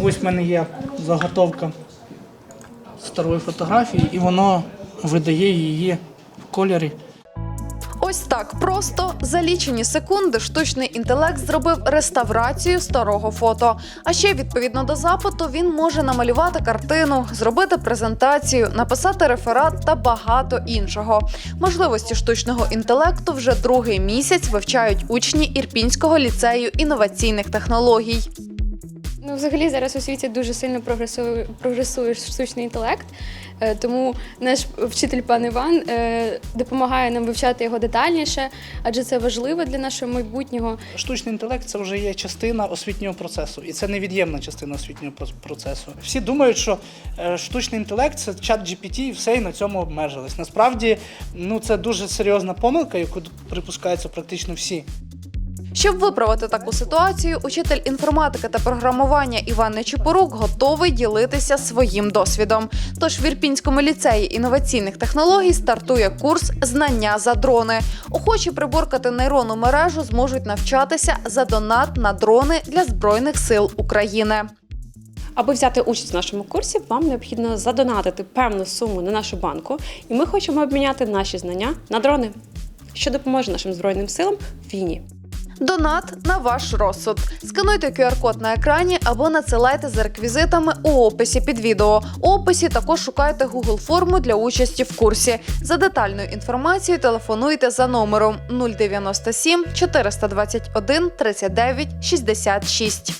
Ось в мене є заготовка старої фотографії, і воно видає її в кольорі. Ось так просто за лічені секунди штучний інтелект зробив реставрацію старого фото. А ще відповідно до запиту він може намалювати картину, зробити презентацію, написати реферат та багато іншого. Можливості штучного інтелекту вже другий місяць вивчають учні Ірпінського ліцею інноваційних технологій. Ну, взагалі зараз у світі дуже сильно прогресує, прогресує штучний інтелект, е, тому наш вчитель пан Іван е, допомагає нам вивчати його детальніше, адже це важливо для нашого майбутнього. Штучний інтелект це вже є частина освітнього процесу, і це невід'ємна частина освітнього процесу. Всі думають, що е, штучний інтелект це чат GPT, і все і на цьому обмежились. Насправді, ну це дуже серйозна помилка, яку припускаються практично всі. Щоб виправити таку ситуацію, учитель інформатики та програмування Іван Нечипорук готовий ділитися своїм досвідом. Тож в Ірпінському ліцеї інноваційних технологій стартує курс Знання за дрони. Охочі приборкати нейронну мережу зможуть навчатися за донат на дрони для збройних сил України. Аби взяти участь в нашому курсі, вам необхідно задонатити певну суму на нашу банку, і ми хочемо обміняти наші знання на дрони, що допоможе нашим збройним силам в війні. Донат на ваш розсуд. Скануйте QR-код на екрані або надсилайте за реквізитами у описі під відео. У описі також шукайте Google форму для участі в курсі. За детальною інформацією телефонуйте за номером 097 421 39 66.